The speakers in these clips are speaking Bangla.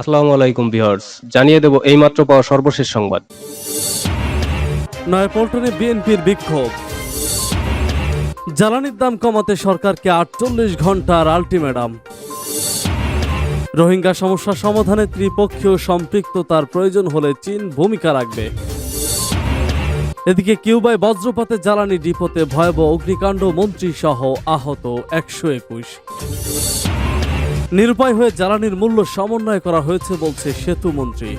আসসালামু আলাইকুম ভিউয়ার্স, জানিয়ে দেব এইমাত্র পাওয়া সর্বশেষ সংবাদ। নয়াপল্টনে বিএনপির বিক্ষোভ। জ্বালানির দাম কমাতে সরকারকে আটচল্লিশ ঘণ্টার আলটিমেটাম। রোহিঙ্গা সমস্যা সমাধানে ত্রিপক্ষীয় সম্পৃক্ততার প্রয়োজন হলে চীন ভূমিকা রাখবে। এদিকে কিউবায় বজ্রপাতে জ্বালানি ডিপোতে ভয়াবহ অগ্নিকাণ্ড মন্ত্রী সহ আহত একশো একুশ। নিরুপায় হয়ে জ্বালানির মূল্য সমন্বয় করা হয়েছে বলছে সেতু মন্ত্রী।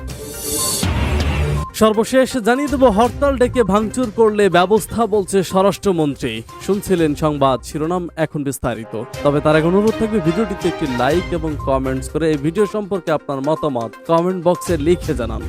সর্বশেষ জানিয়ে দেব, হরতাল ডেকে ভাঙচুর করলে ব্যবস্থা বলছে স্বরাষ্ট্রমন্ত্রী। শুনছিলেন সংবাদ, শিরোনাম এখন বিস্তারিত। তবে তার এক অনুরোধ থাকবে, ভিডিওটিতে একটি লাইক এবং কমেন্টস করে এই ভিডিও সম্পর্কে আপনার মতামত কমেন্ট বক্সে লিখে জানান।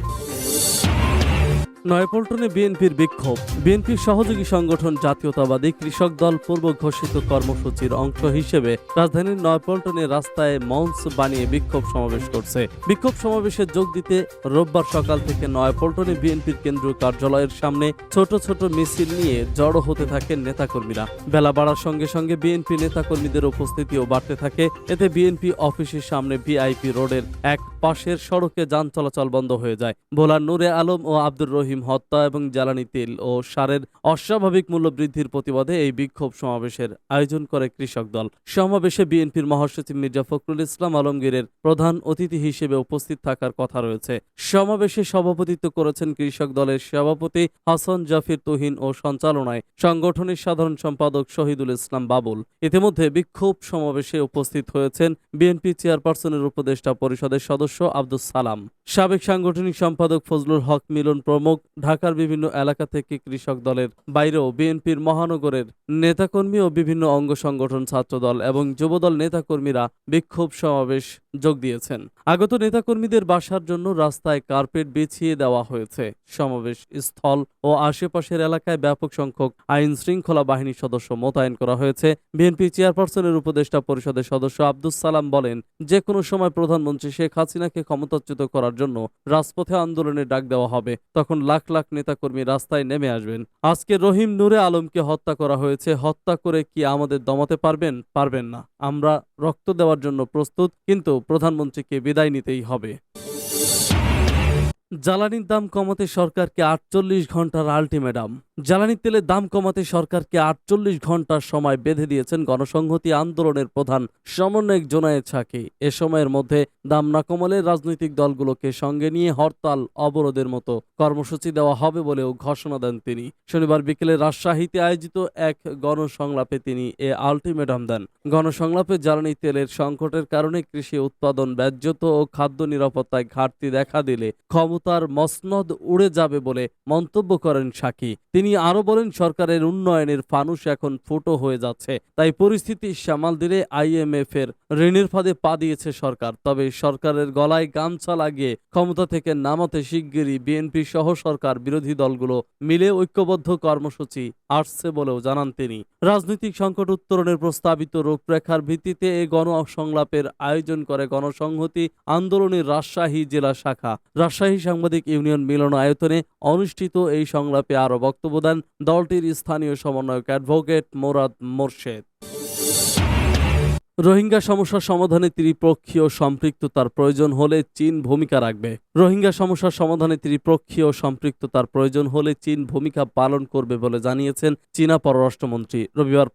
নয়াপল্টনে বিএনপির বিক্ষোভ। বিএনপির সহযোগী সংগঠন জাতীয়তাবাদী কৃষক দল পূর্ব ঘোষিত কর্মসূচির অংশ হিসেবে রাজধানীর নয়াপল্টনে রাস্তায় মঞ্চ বানিয়ে বিক্ষোভ সমাবেশ করছে। বিক্ষোভ সমাবেশে যোগ দিতে রোববার সকাল থেকে নয়াপল্টনে বিএনপির কেন্দ্রীয় কার্যালয়ের সামনে ছোট ছোট মিছিল নিয়ে জড়ো হতে থাকেন নেতাকর্মীরা। বেলা বাড়ার সঙ্গে সঙ্গে বিএনপি নেতাকর্মীদের উপস্থিতিও বাড়তে থাকে। এতে বিএনপি অফিসের সামনে ভিআইপি রোডের এক পাশের সড়কে যান চলাচল বন্ধ হয়ে যায়। ভোলার নূরে আলম ও আব্দুর রহিম হত্যা এবং জ্বালানি তেল ও সারের অস্বাভাবিক মূল্য বৃদ্ধির প্রতিবাদে এই বিক্ষোভ সমাবেশের আয়োজন করে কৃষক দল। সমাবেশে বিএনপির মহাসচিব মির্জা ফখরুল ইসলাম আলমগীরের প্রধান অতিথি হিসেবে উপস্থিত থাকার কথা রয়েছে। সমাবেশে সভাপতিত্ব করেছেন কৃষক দলের সভাপতি হাসান জাফির তুহিন ও সঞ্চালনায় সাংগঠনিক সাধারণ সম্পাদক শহীদুল ইসলাম বাবুল। ইতিমধ্যে বিক্ষোভ সমাবেশে উপস্থিত হয়েছেন বিএনপি চেয়ারপারসনের উপদেষ্টা পরিষদের সদস্য আব্দুল সালাম। সাবেক সাংগঠনিক সম্পাদক ফজলুল হক মিলন প্রমুখ ঢাকার বিভিন্ন এলাকা থেকে কৃষক দলের বাইরেও বিএনপির মহানগরের নেতাকর্মী ও বিভিন্ন অঙ্গ সংগঠন, ছাত্রদল এবং যুবদল নেতাকর্মীরা বিক্ষোভ সমাবেশ যোগ দিয়েছেন। আগত নেতাকর্মীদের বাসার জন্য রাস্তায় কার্পেট বিছিয়ে দেওয়া হয়েছে। সমাবেশ স্থল ও আশেপাশের এলাকায় ব্যাপক সংখ্যক আইন শৃঙ্খলা বাহিনীর সদস্য মোতায়েন করা হয়েছে। বিএনপি চেয়ারপারসনের উপদেষ্টা পরিষদের সদস্য আব্দুস সালাম বলেন যে কোনো সময় প্রধানমন্ত্রী শেখ হাসিনাকে ক্ষমতাচ্যুত করার জন্য রাজপথে আন্দোলনের ডাক দেওয়া হবে। তখন লাখ লাখ নেতাকর্মী রাস্তায় নেমে আসবেন। আজকে রহিম নূরে আলমকে হত্যা করা হয়েছে। হত্যা করে কি আমাদের দমাতে পারবেন? পারবেন না। আমরা রক্ত দেওয়ার জন্য প্রস্তুত, কিন্তু প্রধানমন্ত্রীকে বিদায় নিতেই হবে। জ্বালানির দাম কমাতে সরকারকে আটচল্লিশ ঘণ্টার আলটিমেটাম। জ্বালানি তেলের দাম কমাতে সরকারকে আটচল্লিশ ঘণ্টার সময় বেঁধে দিয়েছেন গণসংহতি আন্দোলনের প্রধান সমন্বয়ক জোনায়েদ সাকি। এ সময়ের মধ্যে দাম না কমালে রাজনৈতিক দলগুলোকে সঙ্গে নিয়ে হরতাল, অবরোধের মতো কর্মসূচি দেওয়া হবে বলেও ঘোষণা দেন তিনি। শনিবার বিকেলে রাজশাহীতে আয়োজিত এক গণসংলাপে তিনি এ আলটিমেটাম দেন। গণসংলাপে জ্বালানি তেলের সংকটের কারণে কৃষি উৎপাদন ব্যাহ্যত ও খাদ্য নিরাপত্তায় ঘাটতি দেখা দিলে ক্ষমতার মসনদ উড়ে যাবে বলে মন্তব্য করেন সাকি। তিনি আরও বলেন, সরকারের উন্নয়নের ফানুস এখন ফুটো হয়ে যাচ্ছে। তাই পরিস্থিতি সামাল দিলে আইএমএফ এর ঋণের ফাঁদে পা দিয়েছে সরকার। তবে সরকারের গলায় গামছা লাগিয়ে ক্ষমতা থেকে নামাতে শিগগিরই বিএনপি সহ সরকার বিরোধী দলগুলো মিলে ঐক্যবদ্ধ কর্মসূচি আসছে বলেও জানান তিনি। রাজনৈতিক সংকট উত্তরণের প্রস্তাবিত রূপরেখার ভিত্তিতে এই গণ সংলাপের আয়োজন করে গণসংহতি আন্দোলনের রাজশাহী জেলা শাখা। রাজশাহী সাংবাদিক ইউনিয়ন মিলন আয়তনে অনুষ্ঠিত এই সংলাপে আরও বক্তব্য দেন দলটির স্থানীয় সমন্বয়ক অ্যাডভোকেট মোরাদ মোর্শেদ। রোহিঙ্গা সমস্যা সমাধানে ত্রিপক্ষীয় সম্পৃক্ততার প্রয়োজন হলে চীন ভূমিকা রাখবে। রোহিঙ্গা সমস্যার সমাধানে ত্রিপক্ষীয় সম্পৃক্ততার প্রয়োজন হলে চীন ভূমিকা পালন করবে বলে জানিয়েছেন চীনা পররাষ্ট্রমন্ত্রী। রবিবার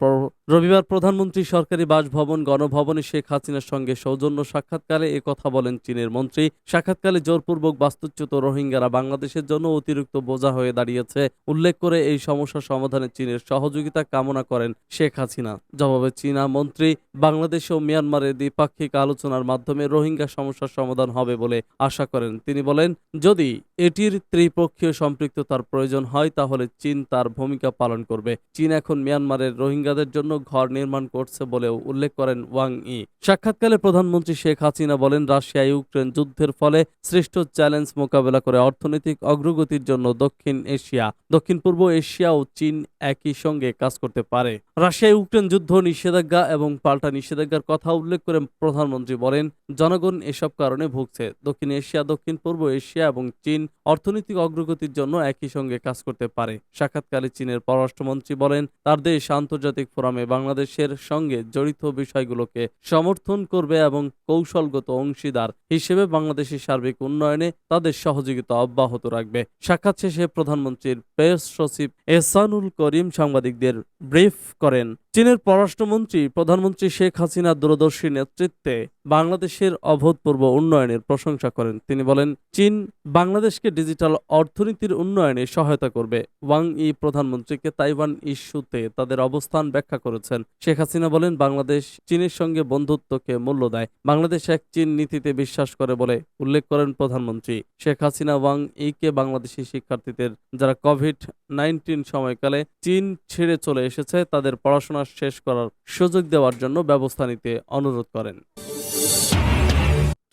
রবিবার প্রধানমন্ত্রী সরকারি বাসভবন গণভবনে শেখ হাসিনার সঙ্গে সৌজন্য সাক্ষাৎকারে এ কথা বলেন চীনের মন্ত্রী। সাক্ষাৎকালে জোরপূর্বক বাস্তুচ্যুত রোহিঙ্গারা বাংলাদেশের জন্য অতিরিক্ত বোঝা হয়ে দাঁড়িয়েছে। উল্লেখ করে এই সমস্যা সমাধানে চীনের সহযোগিতা কামনা করেন শেখ হাসিনা। জবাবে চীনা মন্ত্রী, বাংলাদেশ ও মিয়ানমারের দ্বিপাক্ষিক আলোচনার মাধ্যমে রোহিঙ্গা সমস্যার সমাধান হবে বলে আশা করেন। তিনি বলেন, যদি এটির ত্রিপক্ষীয় সম্পৃক্ততার প্রয়োজন হয়, তাহলে চীন তার ভূমিকা পালন করবে। চীন এখন মিয়ানমারের রোহিঙ্গাদের জন্য ঘর নির্মাণ করছে বলেও উল্লেখ করেন ওয়াং ই। সাক্ষাৎকালে প্রধানমন্ত্রী শেখ হাসিনা বলেন, রাশিয়া ইউক্রেন যুদ্ধের ফলে সৃষ্ট চ্যালেঞ্জ মোকাবেলা করে অর্থনৈতিক অগ্রগতির জন্য দক্ষিণ এশিয়া, দক্ষিণ পূর্ব এশিয়া ও চীন একই সঙ্গে কাজ করতে পারে। রাশিয়া ইউক্রেন যুদ্ধ নিষেধাজ্ঞা এবং পাল্টা নিষেধাজ্ঞা নিষেধাজ্ঞার কথা উল্লেখ করে প্রধানমন্ত্রী বলেন, জনগণ এসব কারণে ভুগছে। দক্ষিণ এশিয়া, দক্ষিণ পূর্ব এশিয়া এবং চীন অর্থনৈতিক অগ্রগতির জন্য একই সঙ্গে কাজ করতে পারে। সাক্ষাৎকালে চীনের পররাষ্ট্রমন্ত্রী বলেন, তার দেশ আন্তর্জাতিক ফোরামে বাংলাদেশের সঙ্গে জড়িত বিষয়গুলোকে সমর্থন করবে এবং কৌশলগত অংশীদার হিসেবে বাংলাদেশের সার্বিক উন্নয়নে তাদের সহযোগিতা অব্যাহত রাখবে। সাক্ষাৎ শেষে প্রধানমন্ত্রীর প্রেস সচিব এহসানুল করিম সাংবাদিকদের ব্রিফ করেন। চীনের পররাষ্ট্রমন্ত্রী প্রধানমন্ত্রী শেখ হাসিনার দূরদর্শী নেতৃত্বে বাংলাদেশের অভূতপূর্ব উন্নয়নের প্রশংসা করেন। তিনি বলেন, চীন বাংলাদেশকে ডিজিটাল অর্থনীতির উন্নয়নে সহায়তা করবে। ওয়াং ই প্রধানমন্ত্রীকে তাইওয়ান ইস্যুতে তাদের অবস্থান ব্যাখ্যা করেছেন। শেখ হাসিনা বলেন, বাংলাদেশ চীনের সঙ্গে বন্ধুত্বকে মূল্য দেয়। বাংলাদেশ এক চীন নীতিতে বিশ্বাস করে বলে উল্লেখ করেন প্রধানমন্ত্রী। শেখ হাসিনা ওয়াং ইকে বাংলাদেশি শিক্ষার্থীদের, যারা কোভিড নাইন্টিন সময়কালে চীন ছেড়ে চলে এসেছে, তাদের পড়াশোনা শেষ করার সুযোগ দেওয়ার জন্য ব্যবস্থা নিতে অনুরোধ করেন।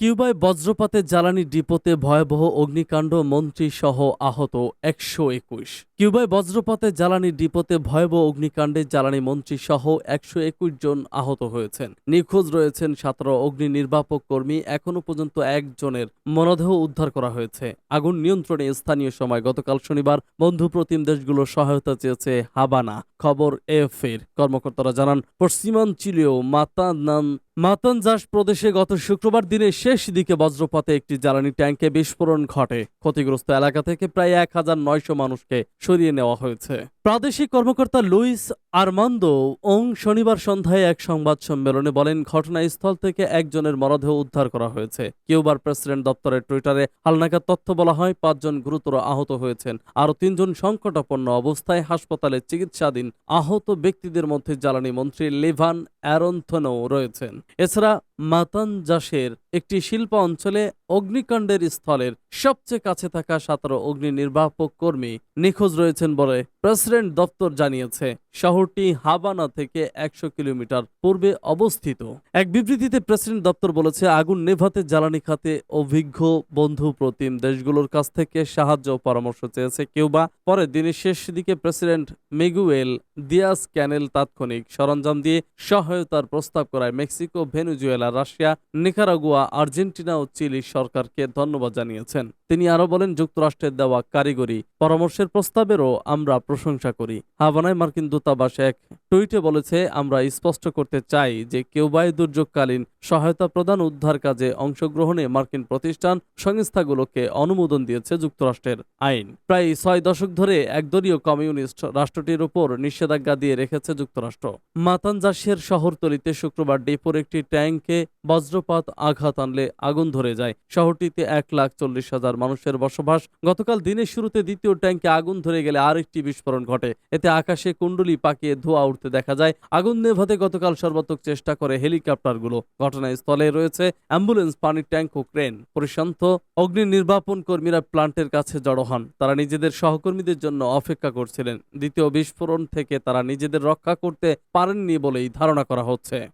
কিউবায় বজ্রপাতে জ্বালানি ডিপোতে ভয়াবহ অগ্নিকাণ্ড মন্ত্রী সহ আহত একশো একুশ। কিউবায় বজ্রপাতে জ্বালানি ডিপোতে ভয়াবহ অগ্নিকাণ্ডে জ্বালানি মন্ত্রী সহ একশো একুশ জন আহত হয়েছেন। নিখোঁজ রয়েছেন সতেরো অগ্নি নির্বাপক কর্মী। এখনও পর্যন্ত একজনের মরদেহ উদ্ধার করা হয়েছে। আগুন নিয়ন্ত্রণে স্থানীয় সময় গতকাল শনিবার বন্ধু প্রতিম দেশগুলোর সহায়তা চেয়েছে হাবানা। খবর এফের কর্মকর্তারা জানান, পশ্চিমাঞ্চলীয় মাতানান মাতানজাস প্রদেশে গত শুক্রবার দিনের শেষ দিকে বজ্রপাতে একটি জ্বালানি ট্যাঙ্কে বিস্ফোরণ ঘটে। ক্ষতিগ্রস্ত এলাকা থেকে প্রায় এক হাজার নয়শো মানুষকে সরিয়ে নেওয়া হয়েছে। প্রাদেশিক কর্মকর্তা লুইস আরমান্দো ওং শনিবার সন্ধ্যায় এক সংবাদ সম্মেলনে বলেন, ঘটনাস্থল থেকে একজনের মরদেহ উদ্ধার করা হয়েছে। কিউবার প্রেসিডেন্ট দপ্তরের টুইটারে হালনাগাদ তথ্য বলা হয়, পাঁচজন গুরুতর আহত হয়েছেন। আরও তিনজন সংকটাপন্ন অবস্থায় হাসপাতালে চিকিৎসাধীন আহত ব্যক্তিদের মধ্যে জ্বালানি মন্ত্রী লেভান অ্যারন্থনও রয়েছেন। এছাড়া মাতানজাসের একটি শিল্প অঞ্চলে অগ্নিকাণ্ডের স্থলের সবচেয়ে কাছে থাকা সতেরো অগ্নি নির্বাহক কর্মী নিখোঁজ রয়েছেন বলে প্রেসিডেন্ট দপ্তর জানিয়েছে। শহরটি হাবানা থেকে একশো কিলোমিটার পূর্বে অবস্থিত। এক বিবৃতিতে প্রেসিডেন্ট দপ্তর বলেছে, আগুন নেভাতে জ্বালানি খাতে অভিজ্ঞ বন্ধু প্রতিম দেশগুলোর কাছ থেকে সাহায্য ও পরামর্শ চেয়েছে। কিউবা পরে দিনের শেষ দিকে প্রেসিডেন্ট মিগুয়েল দিয়াস ক্যানেল তাৎক্ষণিক সরঞ্জাম দিয়ে সহায়তার প্রস্তাব করায় Mexico, Venezuela, Russia, Nicaragua, Argentina ও চিলি সরকারকে ধন্যবাদ জানিয়েছেন। তিনি আরও বলেন, যুক্তরাষ্ট্রের দেওয়া কারিগরি পরামর্শের প্রস্তাবেরও আমরা প্রশংসা করি। হাবানায় মার্কিন দূতাবাস এক টুইটে বলেছে, আমরা স্পষ্ট করতে চাই যে কিউবায় দুর্যোগকালীন সহায়তা প্রদান উদ্ধার কাজে অংশগ্রহণে মার্কিন প্রতিষ্ঠান সংস্থাগুলোকে অনুমোদন দিয়েছে যুক্তরাষ্ট্রের আইন। প্রায় ছয় দশক ধরে একদলীয় কমিউনিস্ট রাষ্ট্রটির উপর নিষেধাজ্ঞা দিয়ে রেখেছে যুক্তরাষ্ট্র। মাতানজাসের শহরতলিতে শুক্রবার ডেপোর একটি ট্যাঙ্কে বজ্রপাত আঘাত আনলে আগুন ধরে যায়। শহরটিতে এক লাখ চল্লিশ হাজার মানুষের বসবাস। গতকাল দিনের শুরুতে দ্বিতীয় ট্যাঙ্কে আগুন ধরে গেলে আরেকটি বিস্ফোরণ ঘটে। এতে আকাশে কুণ্ডলি পাকিয়ে ধোঁয়া উঠতে দেখা যায়। আগুন নেভাতে গতকাল সর্বাত্মক চেষ্টা করে হেলিকপ্টারগুলো। ঘটনাস্থলে রয়েছে অ্যাম্বুলেন্স পানির ট্যাঙ্ক ও ক্রেন। পরিশান্ত অগ্নি নির্বাপন কর্মীরা প্লান্টের কাছে জড়ো হন। তারা নিজেদের সহকর্মীদের জন্য অপেক্ষা করছিলেন। দ্বিতীয় বিস্ফোরণ থেকে তারা নিজেদের রক্ষা করতে পারেননি বলেই ধারণা করা হচ্ছে।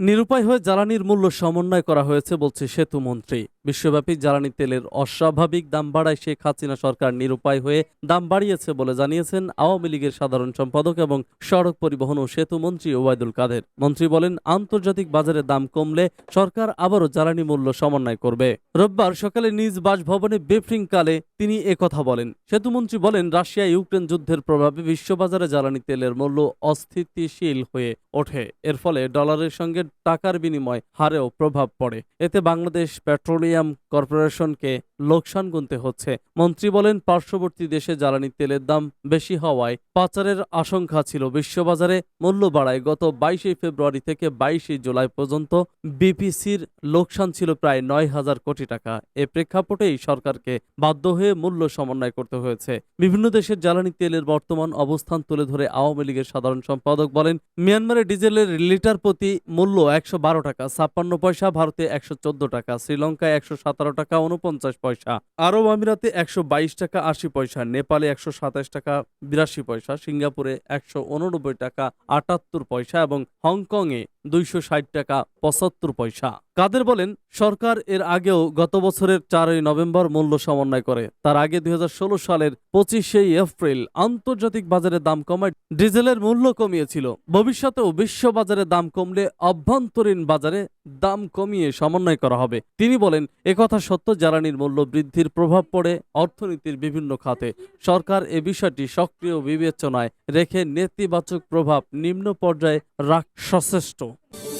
নিরুপায় হয়ে জ্বালানির মূল্য সমন্বয় করা হয়েছে বলছে সেতু মন্ত্রী। বিশ্বব্যাপী জ্বালানি তেলের অস্বাভাবিক দাম বাড়ায় শেখ হাসিনা সরকার নিরুপায় হয়ে দাম বাড়িয়েছে বলে জানিয়েছেন আওয়ামী লীগের সাধারণ সম্পাদক এবং সড়ক পরিবহন ও সেতু মন্ত্রী ওবায়দুল কাদের। মন্ত্রী বলেন, আন্তর্জাতিক বাজারে দাম কমলে সরকার আবারও জ্বালানি মূল্য সমন্বয় করবে। রোববার সকালে নিজ বাসভবনে ব্রিফিংকালে তিনি একথা বলেন। সেতুমন্ত্রী বলেন, রাশিয়া ইউক্রেন যুদ্ধের প্রভাবে বিশ্ববাজারে জ্বালানি তেলের মূল্য অস্থিতিশীল হয়ে ওঠে। এর ফলে ডলারের সঙ্গে টাকার বিনিময় হারেও প্রভাব পড়ে। এতে বাংলাদেশ পেট্রোলিয়াম কর্পোরেশনকে লোকসান গুনতে হচ্ছে। মন্ত্রী বলেন, পার্শ্ববর্তী দেশে জ্বালানি তেলের দাম বেশি হওয়ায় পাচারের আশঙ্কা ছিল। বিশ্ববাজারে মূল্য বাড়ায় গত বাইশে ফেব্রুয়ারি থেকে বাইশে জুলাই পর্যন্ত বিপিসির লোকসান ছিল প্রায় নয় হাজার কোটি টাকা। এ প্রেক্ষাপটেই সরকারকে বাধ্য হয়ে মূল্য সমন্বয় করতে হয়েছে। বিভিন্ন দেশের জ্বালানি তেলের বর্তমান অবস্থান তুলে ধরে আওয়ামী লীগের সাধারণ সম্পাদক বলেন, মিয়ানমারে ডিজেলের লিটার প্রতি মূল্য একশো বারো টাকা, ছাপ্পান্ন পয়সা ভারতে একশো চোদ্দ টাকা, শ্রীলঙ্কায় একশো সতেরো টাকা উনপঞ্চাশ পয়সা। আরব আমিরাতে একশো বাইশ টাকা, আশি পয়সা। নেপালে একশো সাতাশ টাকা, বিরাশি পয়সা। সিঙ্গাপুরে একশো উননব্বই টাকা, আটাত্তর পয়সা এবং হংকংয়ে দুইশো ষাট টাকা পঁচাত্তর পয়সা। কাদের বলেন, সরকার এর আগেও গত বছরের চারই নভেম্বর মূল্য সমন্বয় করে। তার আগে দুই হাজার ষোলো সালের পঁচিশে এপ্রিল আন্তর্জাতিক বাজারে দাম কমায়, ডিজেলের মূল্য কমিয়েছিল। ভবিষ্যতেও বিশ্ব বাজারে দাম কমলে অভ্যন্তরীণ বাজারে দাম কমিয়ে সমন্বয় করা হবে। তিনি বলেন একথা সত্য, জ্বালানির মূল্য বৃদ্ধির প্রভাব পড়ে অর্থনীতির বিভিন্ন খাতে। সরকার এ বিষয়টি সক্রিয় বিবেচনায় রেখে নেতিবাচক প্রভাব নিম্ন পর্যায়ে রাখ সচেষ্ট। Thank you.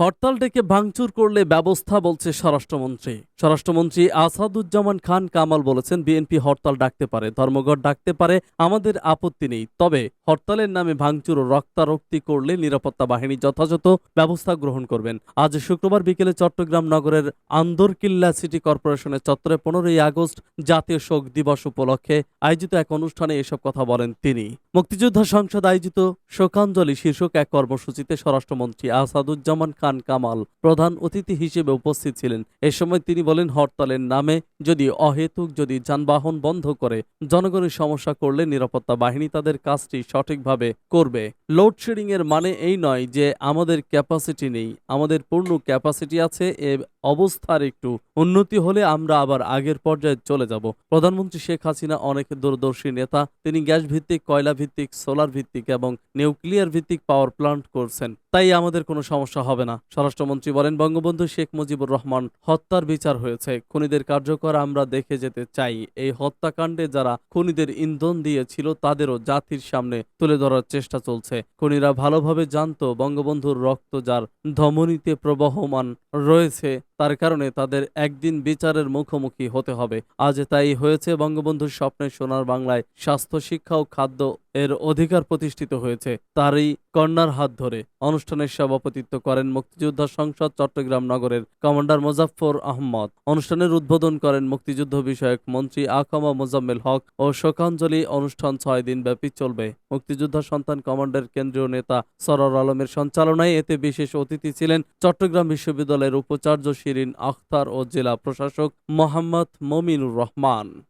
হরতাল ডেকে ভাঙচুর করলে ব্যবস্থা বলছে স্বরাষ্ট্রমন্ত্রী। স্বরাষ্ট্রমন্ত্রী আসাদুজ্জামান খান কামাল বলেছেন, বিএনপি হরতাল ডাকতে পারে, ধর্মঘট ডাকতে পারে, আমাদের আপত্তি নেই। তবে হরতালের নামে ভাঙচুর ও রক্তারক্তি করলে নিরাপত্তা বাহিনী যথাযথ ব্যবস্থা গ্রহণ করবেন। আজ শুক্রবার বিকেলে চট্টগ্রাম নগরের আন্দরকিল্লা সিটি কর্পোরেশনের চত্বরে পনেরোই আগস্ট জাতীয় শোক দিবস উপলক্ষে আয়োজিত এক অনুষ্ঠানে এসব কথা বলেন তিনি। মুক্তিযোদ্ধা সংসদ আয়োজিত শোকাঞ্জলি শীর্ষক এক কর্মসূচিতে স্বরাষ্ট্রমন্ত্রী আসাদুজ্জামান খান কামাল প্রধান অতিথি হিসেবে উপস্থিত ছিলেন। এ সময় তিনি বলেন, হরতালের নামে যদি অহেতুক যদি যানবাহন বন্ধ করে, জনগণের সমস্যা করলে নিরাপত্তা বাহিনী তাদের কাজটি সঠিকভাবে করবে। লোডশেডিং এর মানে এই নয় যে আমাদের ক্যাপাসিটি নেই, আমাদের পূর্ণ ক্যাপাসিটি আছে, এ অবস্থার একটু উন্নতি হলে আমরা আবার আগের পর্যায়ে চলে যাব। প্রধানমন্ত্রী শেখ হাসিনা অনেক দূরদর্শী নেতা, তিনি গ্যাস ভিত্তিক কয়লা ভিত্তিক সোলার ভিত্তিক এবং নিউক্লিয়ার ভিত্তিক পাওয়ার প্লান্ট করছেন। তাই আমাদের কোনো সমস্যা হবে না। স্বরাষ্ট্রমন্ত্রী বলেন, বঙ্গবন্ধু শেখ মুজিবুর রহমান হত্যার বিচার হয়েছে। খুনিদের কার্যকর আমরা দেখে যেতে চাই। এই হত্যাকাণ্ডে যারা খুনিদের ইন্ধন দিয়েছিল, তাদেরও জাতির সামনে তুলে ধরার চেষ্টা চলছে। খুনিরা ভালোভাবে জানতো বঙ্গবন্ধুর রক্ত যার ধমনীতে প্রবহমান রয়েছে। তার কারণে তাদের একদিন বিচারের মুখোমুখি হতে হবে। আজ তাই হয়েছে বঙ্গবন্ধুর স্বপ্নের সোনার বাংলায় স্বাস্থ্য, শিক্ষা ও খাদ্য এর অধিকার প্রতিষ্ঠিত হয়েছে। তারই কন্যার হাত ধরে অনুষ্ঠানের সভাপতিত্ব করেন মুক্তিযোদ্ধা সংসদ চট্টগ্রাম নগরের কমান্ডার মোজাফফর আহমদ। অনুষ্ঠানের উদ্বোধন করেন মুক্তিযুদ্ধ বিষয়ক মন্ত্রী আকামা মোজাম্মেল হক ও শোকাঞ্জলি অনুষ্ঠান ছয় দিন ব্যাপী চলবে। মুক্তিযোদ্ধা সন্তান কমান্ডার কেন্দ্রীয় নেতা সরর আলমের সঞ্চালনায় এতে বিশেষ অতিথি ছিলেন চট্টগ্রাম বিশ্ববিদ্যালয়ের উপাচার্য শিরিন আখতার ও জেলা প্রশাসক মোহাম্মদ মমিনুর রহমান।